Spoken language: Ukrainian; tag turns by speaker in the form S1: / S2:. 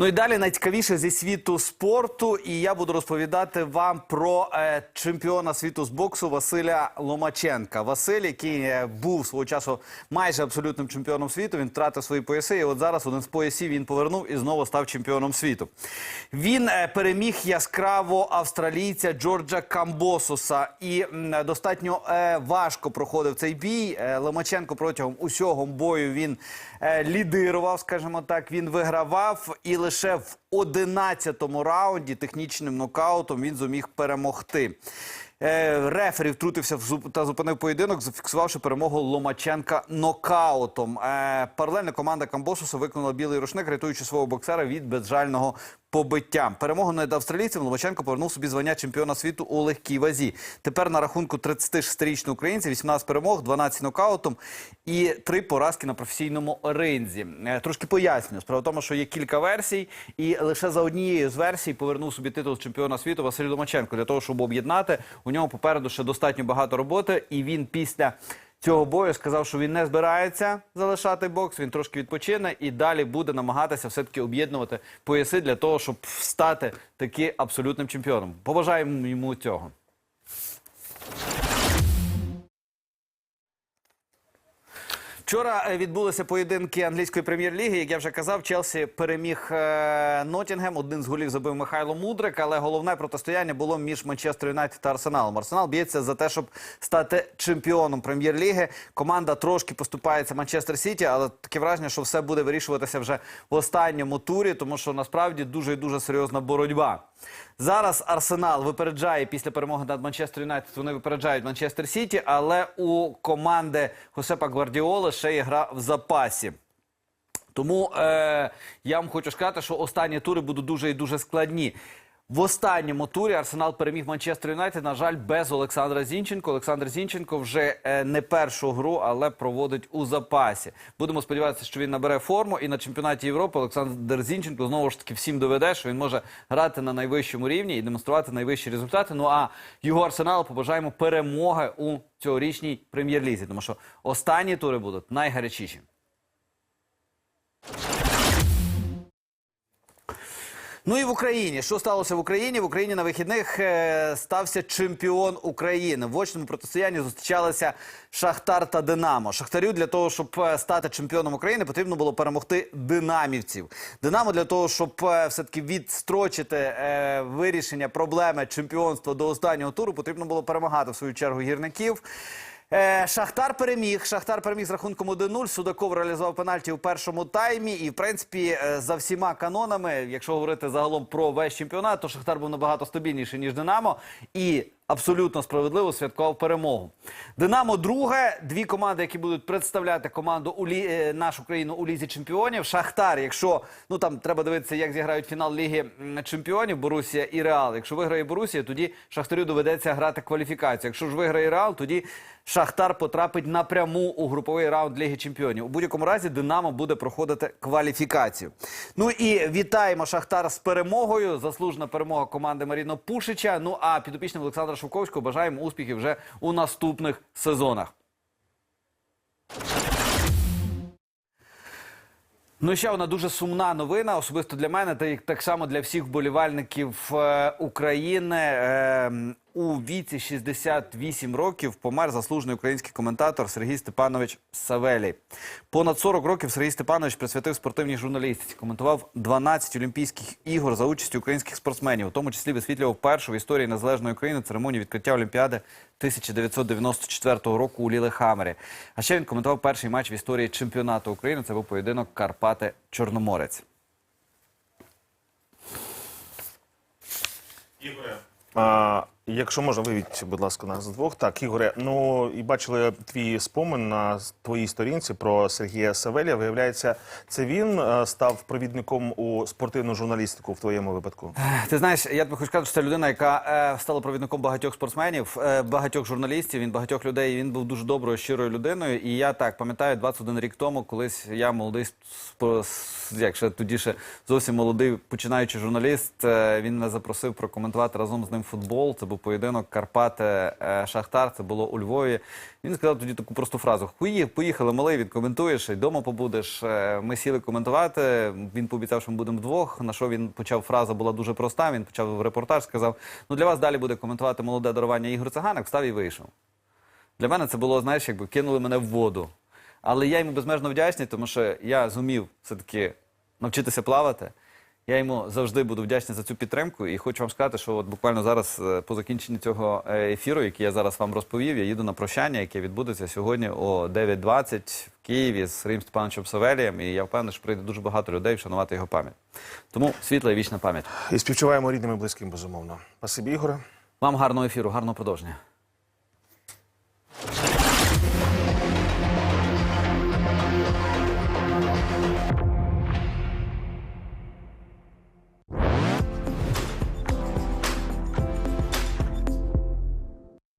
S1: Ну і далі найцікавіше зі світу спорту. І я буду розповідати вам про е, чемпіона світу з боксу Василя Ломаченка. Василь, який е, був свого часу майже абсолютним чемпіоном світу. Він втратив свої пояси. І от зараз один з поясів він повернув і знову став чемпіоном світу. Він е, переміг яскраво австралійця Джорджа Камбосуса. І м, достатньо е, важко проходив цей бій. Е, Ломаченко протягом усього бою він е, лідирував, скажімо так. Він вигравав, і лише в 11-му раунді технічним нокаутом він зуміг перемогти. Е, Рефері втрутився та зупинив поєдинок, зафіксувавши перемогу Ломаченка нокаутом. Е, Паралельно команда Камбосуса виконала білий рушник, рятуючи свого боксера від безжального побиття. Перемогу над австралійцем Ломаченко повернув собі звання чемпіона світу у легкій вазі. Тепер на рахунку 36-річного українця 18 перемог, 12 нокаутом і 3 поразки на професійному ринзі. Е, Трошки поясню. Справа в тому, що є кілька версій, і лише за однією з версій повернув собі титул чемпіона світу Василь Ломаченко для того, щоб об'єднати. У нього попереду ще достатньо багато роботи, і він після. Цього бою сказав, що він не збирається залишати бокс. Він трошки відпочине і далі буде намагатися все-таки об'єднувати пояси для того, щоб стати таки абсолютним чемпіоном. Побажаємо йому цього. Вчора е, відбулися поєдинки англійської прем'єр-ліги. Як я вже казав, Челсі переміг е, Ноттінгем. Один з голів забив Михайло Мудрик. Але головне протистояння було між Манчестер Юнайтед та Арсеналом. Арсенал б'ється за те, щоб стати чемпіоном прем'єр-ліги. Команда трошки поступається Манчестер Сіті, але таке враження, що все буде вирішуватися вже в останньому турі, тому що насправді дуже і дуже серйозна боротьба. Зараз Арсенал випереджає після перемоги над Манчестер Юнайтед. Вони випереджають Манчестер Сіті, але у команди Хосепа Гвардіоли ще є гра в запасі. Тому е, я вам хочу сказати, що останні тури будуть дуже і дуже складні. В останньому турі Арсенал переміг Манчестер Юнайтед, на жаль, без Олександра Зінченко. Олександр Зінченко вже е, не першу гру, але проводить у запасі. Будемо сподіватися, що він набере форму. І на чемпіонаті Європи Олександр Зінченко знову ж таки всім доведе, що він може грати на найвищому рівні і демонструвати найвищі результати. Ну а його арсеналу побажаємо перемоги у цьогорічній прем'єр-лізі, тому що останні тури будуть найгарячіші. Ну і в Україні. Що сталося в Україні? В Україні на вихідних е, стався чемпіон України. В очному протистоянні зустрічалися Шахтар та Динамо. Шахтарю для того, щоб е, стати чемпіоном України, потрібно було перемогти динамівців. Динамо для того, щоб е, все-таки відстрочити е, вирішення проблеми чемпіонства до останнього туру, потрібно було перемагати в свою чергу гірників. Е, Шахтар переміг. Шахтар переміг з рахунком 1-0. Судаков реалізував пенальті у першому таймі. І, в принципі, е, за всіма канонами, якщо говорити загалом про весь чемпіонат, то Шахтар був набагато стабільніший, ніж Динамо. І абсолютно справедливо святкував перемогу. Динамо друге. Дві команди, які будуть представляти команду у лі... е, нашу країну у лізі чемпіонів. Шахтар, якщо ну там треба дивитися, як зіграють фінал ліги чемпіонів Борусія і Реал. Якщо виграє Борусія, тоді Шахтарю доведеться грати кваліфікацію. Якщо ж виграє Реал, тоді Шахтар потрапить напряму у груповий раунд Ліги Чемпіонів. У будь-якому разі Динамо буде проходити кваліфікацію. Ну і вітаємо Шахтар з перемогою. Заслужена перемога команди Маріно Пушича. Ну а підопічним Олександра Шовковського бажаємо успіхів вже у наступних сезонах. Ну ще одна дуже сумна новина, особисто для мене, та так само для всіх вболівальників е, України. У віці 68 років помер заслужений український коментатор Сергій Степанович Савелій. Понад 40 років Сергій Степанович присвятив спортивній журналістиці. Коментував 12 Олімпійських ігор за участю українських спортсменів, у тому числі висвітлював першу в історії незалежної України церемонію відкриття Олімпіади 1994 року у Лілехамері. А ще він коментував перший матч в історії чемпіонату України. Це був поєдинок Карпати Чорноморець.
S2: Ігоре. Якщо можна, вивіть, будь ласка, нас двох. Так, Ігоре, ну і бачили твій спомин на твоїй сторінці про Сергія Савелія. Виявляється, це він е, став провідником у спортивну журналістику в твоєму випадку.
S1: Ти знаєш, я тобі хочу сказати, що це людина, яка е, стала провідником багатьох спортсменів, е, багатьох журналістів, він багатьох людей. Він був дуже доброю, щирою людиною. І я так пам'ятаю, 21 рік тому, колись я молодий як ще тоді ще зовсім молодий починаючий журналіст. е, він мене запросив прокоментувати разом з ним футбол. Це був поєдинок Карпати е, Шахтар. Це було у Львові. Він сказав тоді таку просту фразу: «Хуї- поїхали, малий, відкоментуєш, і вдома побудеш. Е, Ми сіли коментувати. Він пообіцяв, що ми будемо вдвох. На що він почав фраза була дуже проста. Він почав репортаж, сказав: Ну для вас далі буде коментувати молоде дарування Ігор Циганик. Встав і вийшов. Для мене це було, знаєш, якби кинули мене в воду. Але я йому безмежно вдячний, тому що я зумів все-таки навчитися плавати. Я йому завжди буду вдячний за цю підтримку. І хочу вам сказати, що от буквально зараз, е, по закінченні цього е, ефіру, який я зараз вам розповів, я їду на прощання, яке відбудеться сьогодні о 9.20 в Києві з Рим Степановичем Савелієм. І я впевнений, що прийде дуже багато людей вшанувати його пам'ять. Тому світла і вічна пам'ять.
S2: І співчуваємо рідним і близьким, безумовно. Спасибі, Ігоре.
S1: Вам гарного ефіру, гарного продовження.